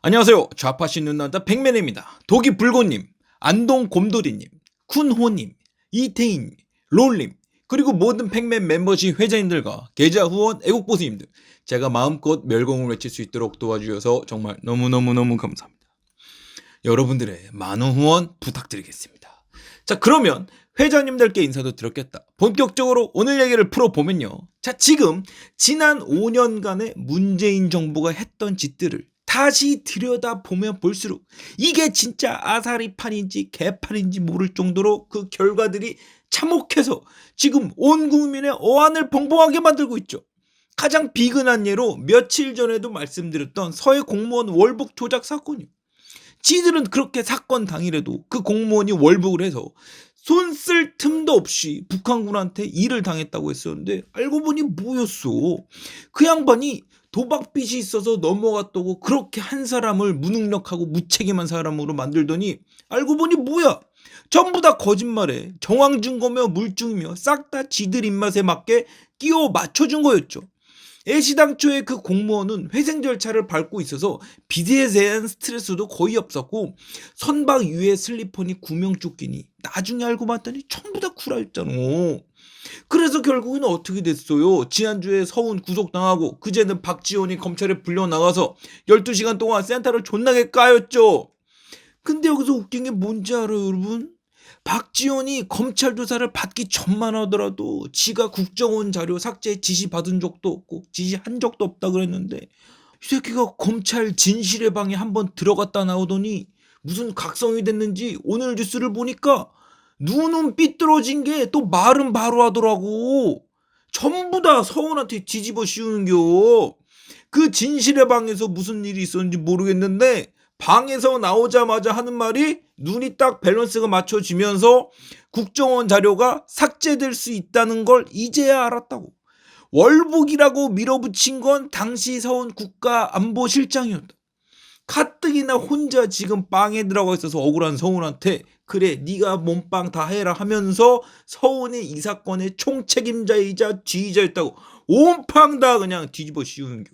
안녕하세요. 좌파신 눈난다 백맨입니다. 독이 불고님, 안동 곰돌이님, 쿤호님, 이태인, 롤님, 그리고 모든 팩맨 멤버십 회장님들과 계좌 후원 애국보수님들 제가 마음껏 멸공을 외칠 수 있도록 도와주셔서 정말 너무너무너무 감사합니다. 여러분들의 많은 후원 부탁드리겠습니다. 자 그러면 회장님들께 인사도 드렸겠다. 본격적으로 오늘 얘기를 풀어보면요. 자 지금 지난 5년간의 문재인 정부가 했던 짓들을 다시 들여다보면 볼수록 이게 진짜 아사리판인지 개판인지 모를 정도로 그 결과들이 참혹해서 지금 온 국민의 어안을 벙벙하게 만들고 있죠. 가장 비근한 예로 며칠 전에도 말씀드렸던 서해 공무원 월북 조작 사건이요. 지들은 그렇게 사건 당일에도 그 공무원이 월북을 해서 손 쓸 틈도 없이 북한군한테 일을 당했다고 했었는데 알고 보니 뭐였어. 그 양반이 도박빚이 있어서 넘어갔다고 그렇게 한 사람을 무능력하고 무책임한 사람으로 만들더니 알고 보니 뭐야. 전부 다 거짓말에 정황증거며 물증이며 싹 다 지들 입맛에 맞게 끼워 맞춰준 거였죠. 애시당초에 그 공무원은 회생 절차를 밟고 있어서 빚에 대한 스트레스도 거의 없었고 선박 위에 슬리퍼니 구명조끼니 나중에 알고 봤더니 전부 다 구라였잖아. 그래서 결국에는 어떻게 됐어요? 지난주에 서운 구속당하고 그제는 박지원이 검찰에 불려나가서 12시간 동안 센터를 존나게 까였죠. 근데 여기서 웃긴 게 뭔지 알아요 여러분? 박지원이 검찰 조사를 받기 전만 하더라도 지가 국정원 자료 삭제 지시 받은 적도 없고 지시한 적도 없다 그랬는데 이 새끼가 검찰 진실의 방에 한번 들어갔다 나오더니 무슨 각성이 됐는지 오늘 뉴스를 보니까 눈은 삐뚤어진 게 또 말은 바로 하더라고. 전부 다 서원한테 뒤집어 씌우는겨. 그 진실의 방에서 무슨 일이 있었는지 모르겠는데 방에서 나오자마자 하는 말이 눈이 딱 밸런스가 맞춰지면서 국정원 자료가 삭제될 수 있다는 걸 이제야 알았다고. 월북이라고 밀어붙인 건 당시 서훈 국가안보실장이었다. 가뜩이나 혼자 지금 빵에 들어가 있어서 억울한 서훈한테 그래 네가 몸빵 다 해라 하면서 서훈이 이 사건의 총책임자이자 지휘자였다고 온팡 다 그냥 뒤집어 씌우는겨.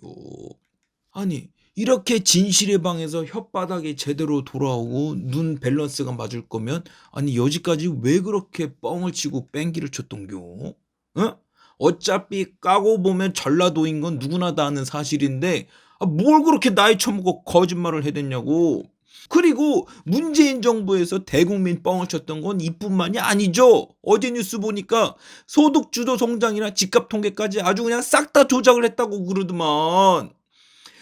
아니 이렇게 진실의 방에서 혓바닥이 제대로 돌아오고 눈 밸런스가 맞을 거면 아니 여지까지 왜 그렇게 뻥을 치고 뺑기를 쳤던겨? 어? 어차피 까고 보면 전라도인 건 누구나 다 아는 사실인데 아, 뭘 그렇게 나이 처먹고 거짓말을 해댔냐고. 그리고 문재인 정부에서 대국민 뻥을 쳤던 건 이뿐만이 아니죠. 어제 뉴스 보니까 소득 주도 성장이나 집값 통계까지 아주 그냥 싹 다 조작을 했다고 그러더만.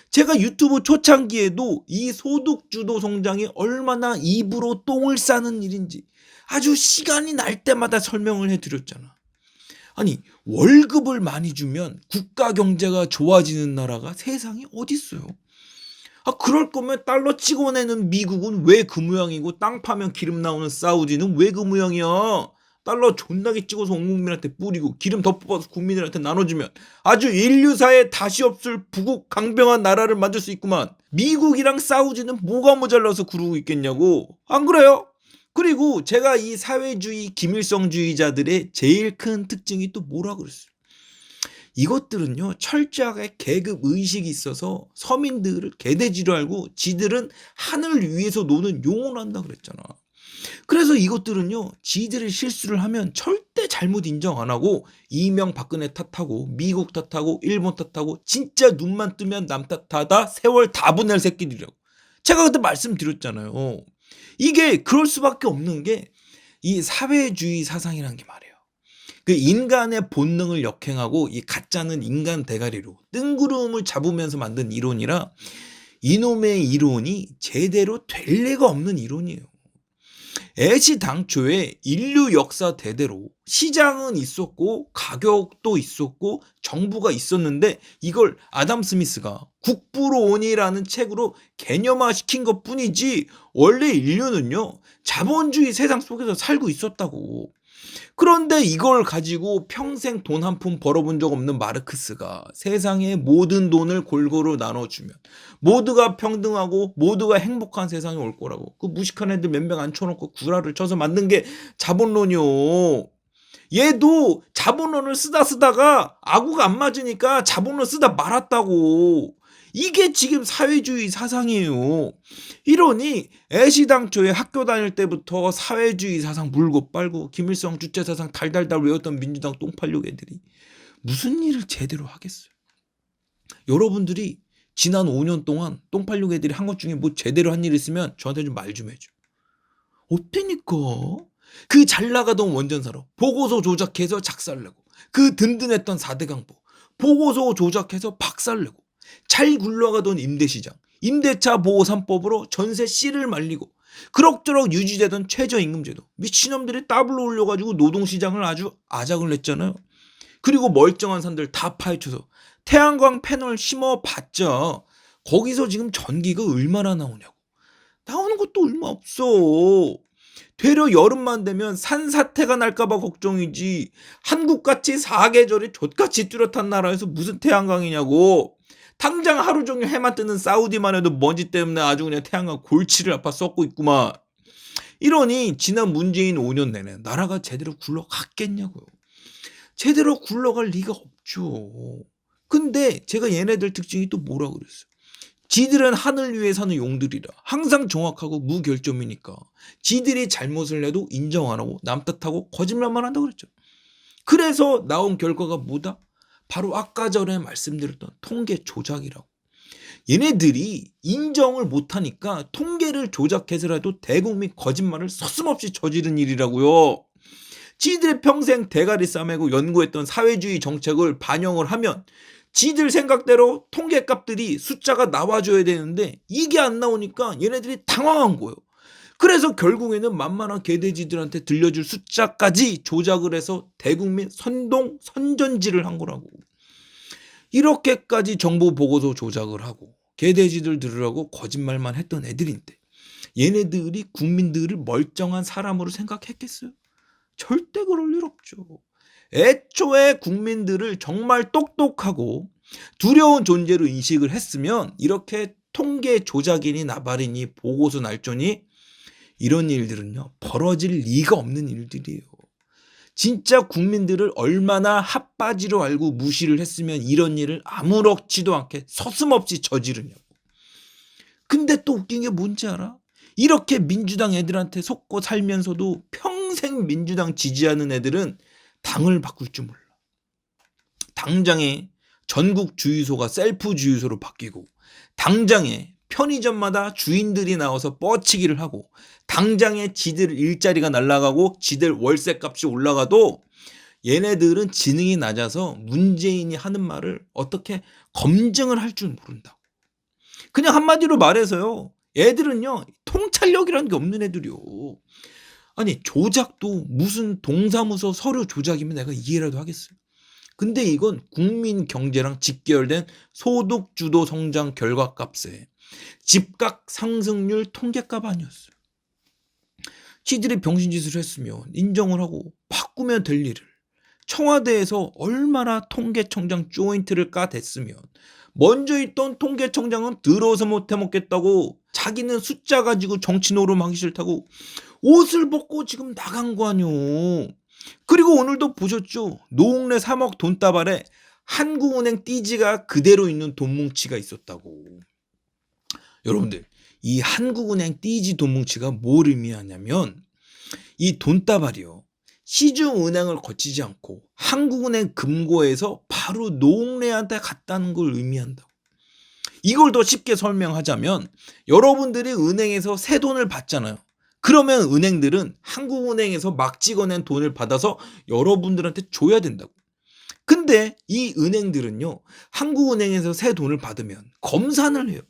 제가 유튜브 초창기에도 이 소득 주도 성장이 얼마나 입으로 똥을 싸는 일인지 아주 시간이 날 때마다 설명을 해 드렸잖아. 아니 월급을 많이 주면 국가 경제가 좋아지는 나라가 세상에 어딨어요? 아 그럴 거면 달러 찍어내는 미국은 왜 그 모양이고 땅 파면 기름 나오는 사우디는 왜 그 모양이야? 달러 존나게 찍어서 온 국민한테 뿌리고 기름 더 뽑아서 국민들한테 나눠주면 아주 인류사에 다시 없을 부국 강병한 나라를 만들 수 있구만. 미국이랑 사우디는 뭐가 모자라서 그러고 있겠냐고. 안 그래요? 그리고 제가 이 사회주의 김일성주의자들의 제일 큰 특징이 또 뭐라 그랬어요? 이것들은요 철저하게 계급 의식이 있어서 서민들을 개돼지로 알고 지들은 하늘 위에서 노는 용을 한다 그랬잖아. 그래서 이것들은요 지들의 실수를 하면 절대 잘못 인정 안 하고 이명 박근혜 탓하고 미국 탓하고 일본 탓하고 진짜 눈만 뜨면 남 탓하다 세월 다 보낼 새끼들이라고. 제가 그때 말씀드렸잖아요. 이게 그럴 수밖에 없는 게 이 사회주의 사상이란 게 말이에요. 그 인간의 본능을 역행하고 이 가짜는 인간 대가리로 뜬구름을 잡으면서 만든 이론이라 이놈의 이론이 제대로 될 리가 없는 이론이에요. 애시 당초에 인류 역사 대대로 시장은 있었고 가격도 있었고 정부가 있었는데 이걸 아담 스미스가 국부론이라는 책으로 개념화 시킨 것 뿐이지 원래 인류는요 자본주의 세상 속에서 살고 있었다고 그런데 이걸 가지고 평생 돈 한 푼 벌어본 적 없는 마르크스가 세상의 모든 돈을 골고루 나눠주면 모두가 평등하고 모두가 행복한 세상이 올 거라고 그 무식한 애들 몇 명 앉혀놓고 구라를 쳐서 만든 게 자본론이요. 얘도 자본론을 쓰다 쓰다가 아구가 안 맞으니까 자본론 쓰다 말았다고. 이게 지금 사회주의 사상이에요. 이러니 애시당초에 학교 다닐 때부터 사회주의 사상 물고 빨고 김일성 주체 사상 달달달 외웠던 민주당 똥팔육 애들이 무슨 일을 제대로 하겠어요. 여러분들이 지난 5년 동안 똥팔육 애들이 한 것 중에 뭐 제대로 한 일 있으면 저한테 좀 말좀 해줘. 어때니까? 그 잘 나가던 원전사로 보고서 조작해서 작살내고 그 든든했던 4대 강보 보고서 조작해서 박살내고 잘 굴러가던 임대시장 임대차 보호 3법으로 전세 씨를 말리고 그럭저럭 유지되던 최저임금제도 미친놈들이 더블로 올려가지고 노동시장을 아주 아작을 냈잖아요. 그리고 멀쩡한 산들 다 파헤쳐서 태양광 패널 심어봤자 거기서 지금 전기가 얼마나 나오냐고. 나오는 것도 얼마 없어. 되려 여름만 되면 산사태가 날까봐 걱정이지. 한국같이 사계절이 족같이 뚜렷한 나라에서 무슨 태양광이냐고. 당장 하루 종일 해만 뜨는 사우디만 해도 먼지 때문에 아주 그냥 태양광 골치를 아파 썩고 있구만. 이러니 지난 문재인 5년 내내 나라가 제대로 굴러갔겠냐고요. 제대로 굴러갈 리가 없죠. 근데 제가 얘네들 특징이 또 뭐라 그랬어요? 지들은 하늘 위에 사는 용들이라 항상 정확하고 무결점이니까 지들이 잘못을 해도 인정 안 하고 남 탓하고 거짓말만 한다 그랬죠. 그래서 나온 결과가 뭐다? 바로 아까 전에 말씀드렸던 통계 조작이라고. 얘네들이 인정을 못하니까 통계를 조작해서라도 대국민 거짓말을 서슴없이 저지른 일이라고요. 지들의 평생 대가리 싸매고 연구했던 사회주의 정책을 반영을 하면 지들 생각대로 통계값들이 숫자가 나와줘야 되는데 이게 안 나오니까 얘네들이 당황한 거예요. 그래서 결국에는 만만한 개돼지들한테 들려줄 숫자까지 조작을 해서 대국민 선동 선전지를 한 거라고. 이렇게까지 정보 보고서 조작을 하고 개돼지들 들으라고 거짓말만 했던 애들인데 얘네들이 국민들을 멀쩡한 사람으로 생각했겠어요? 절대 그럴 일 없죠. 애초에 국민들을 정말 똑똑하고 두려운 존재로 인식을 했으면 이렇게 통계 조작이니 나발이니 보고서 날조니 이런 일들은요 벌어질 리가 없는 일들이에요. 진짜 국민들을 얼마나 핫바지로 알고 무시를 했으면 이런 일을 아무렇지도 않게 서슴없이 저지르냐고. 근데 또 웃긴 게 뭔지 알아? 이렇게 민주당 애들한테 속고 살면서도 평생 민주당 지지하는 애들은 당을 바꿀 줄 몰라. 당장에 전국 주유소가 셀프 주유소로 바뀌고 당장에 편의점마다 주인들이 나와서 뻗치기를 하고 당장에 지들 일자리가 날아가고 지들 월세 값이 올라가도 얘네들은 지능이 낮아서 문재인이 하는 말을 어떻게 검증을 할 줄 모른다고. 그냥 한마디로 말해서요. 애들은요. 통찰력이라는 게 없는 애들이요. 아니 조작도 무슨 동사무소 서류 조작이면 내가 이해라도 하겠어요. 근데 이건 국민 경제랑 직결된 소득 주도 성장 결과값에 집값 상승률 통계값 아니었어요. 지들이 병신짓을 했으면 인정을 하고 바꾸면 될 일을 청와대에서 얼마나 통계청장 조인트를 까댔으면 먼저 있던 통계청장은 들어서 못해 먹겠다고 자기는 숫자 가지고 정치 노름하기 싫다고 옷을 벗고 지금 나간 거 아니오. 그리고 오늘도 보셨죠? 노웅래 3억 돈다발에 한국은행 띠지가 그대로 있는 돈 뭉치가 있었다고. 여러분들, 이 한국은행 띠지 돈뭉치가 뭘 의미하냐면 이 돈다발이요. 시중은행을 거치지 않고 한국은행 금고에서 바로 노웅래한테 갔다는 걸 의미한다고. 이걸 더 쉽게 설명하자면 여러분들이 은행에서 새 돈을 받잖아요. 그러면 은행들은 한국은행에서 막 찍어낸 돈을 받아서 여러분들한테 줘야 된다고. 근데 이 은행들은요, 한국은행에서 새 돈을 받으면 검산을 해요.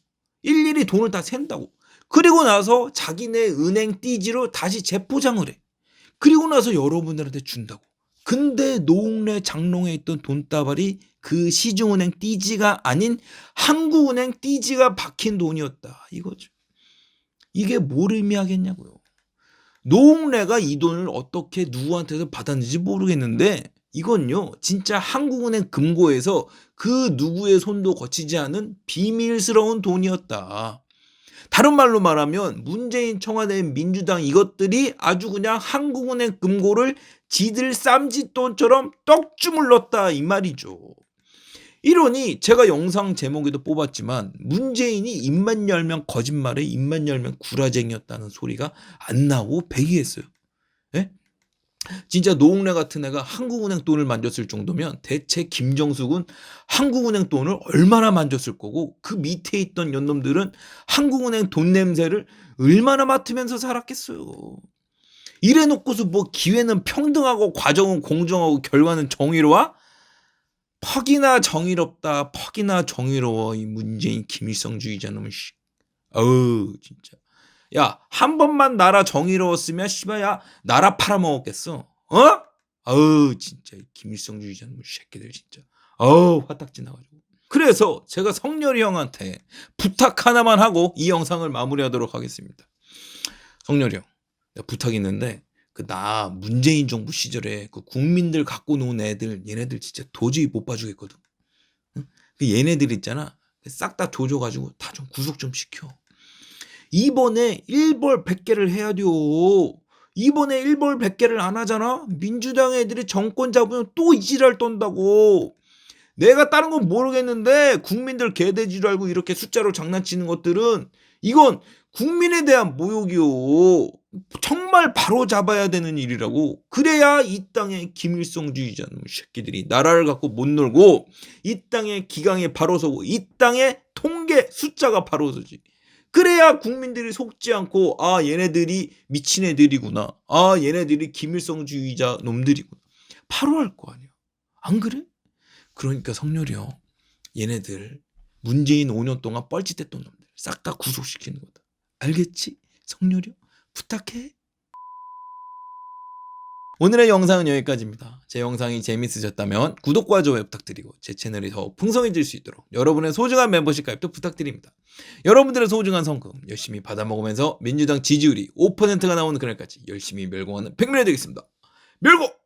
일일이 돈을 다 샌다고. 그리고 나서 자기네 은행 띠지로 다시 재포장을 해. 그리고 나서 여러분들한테 준다고. 근데 노웅래 장롱에 있던 돈다발이 그 시중은행 띠지가 아닌 한국은행 띠지가 박힌 돈이었다. 이거죠. 이게 뭘 의미하겠냐고요. 노웅래가 이 돈을 어떻게 누구한테서 받았는지 모르겠는데 이건요 진짜 한국은행 금고에서 그 누구의 손도 거치지 않은 비밀스러운 돈이었다. 다른 말로 말하면 문재인 청와대 민주당 이것들이 아주 그냥 한국은행 금고를 지들 쌈짓돈처럼 떡 주물렀다 이 말이죠. 이러니 제가 영상 제목에도 뽑았지만 문재인이 입만 열면 거짓말에 입만 열면 구라쟁이였다는 소리가 안 나오고 배기했어요. 예? 진짜 노웅래 같은 애가 한국은행 돈을 만졌을 정도면 대체 김정숙은 한국은행 돈을 얼마나 만졌을 거고 그 밑에 있던 연놈들은 한국은행 돈 냄새를 얼마나 맡으면서 살았겠어요. 이래놓고서 뭐 기회는 평등하고 과정은 공정하고 결과는 정의로워? 퍽이나 정의롭다. 퍽이나 정의로워. 이 문재인 김일성주의자 놈은 씨. 어우 진짜. 야 한 번만 나라 정의로웠으면 씨발 야 나라 팔아먹었겠어. 어? 어우 진짜 이 김일성 주의자 놈의 새끼들 진짜. 어우 화딱지 나가 지고. 그래서 제가 성렬이 형한테 부탁 하나만 하고 이 영상을 마무리하도록 하겠습니다. 성렬이 형, 부탁 있는데 그 나 문재인 정부 시절에 그 국민들 갖고 노는 애들 얘네들 진짜 도저히 못 봐주겠거든. 응? 그 얘네들 있잖아. 싹 다 조져가지고 다 좀 구속 좀 시켜. 이번에 1벌 100개를 해야 돼요. 이번에 1벌 100개를 안 하잖아? 민주당 애들이 정권 잡으면 또 이지랄 떤다고. 내가 다른 건 모르겠는데 국민들 개돼지로 알고 이렇게 숫자로 장난치는 것들은 이건 국민에 대한 모욕이요. 정말 바로 잡아야 되는 일이라고. 그래야 이 땅의 김일성주의자 놈 새끼들이 나라를 갖고 못 놀고 이 땅의 기강에 바로 서고 이 땅의 통계 숫자가 바로 서지. 그래야 국민들이 속지 않고 아 얘네들이 미친 애들이구나. 아 얘네들이 김일성주의자 놈들이구나. 바로 할거 아니야. 안 그래? 그러니까 성렬이요. 얘네들 문재인 5년 동안 뻘짓했던 놈들 싹 다 구속시키는 거다. 알겠지? 성렬이요. 부탁해. 오늘의 영상은 여기까지입니다. 제 영상이 재밌으셨다면 구독과 좋아요 부탁드리고 제 채널이 더 풍성해질 수 있도록 여러분의 소중한 멤버십 가입도 부탁드립니다. 여러분들의 소중한 성금 열심히 받아먹으면서 민주당 지지율이 5%가 나오는 그날까지 열심히 멸공하는 백면이 되겠습니다. 멸공!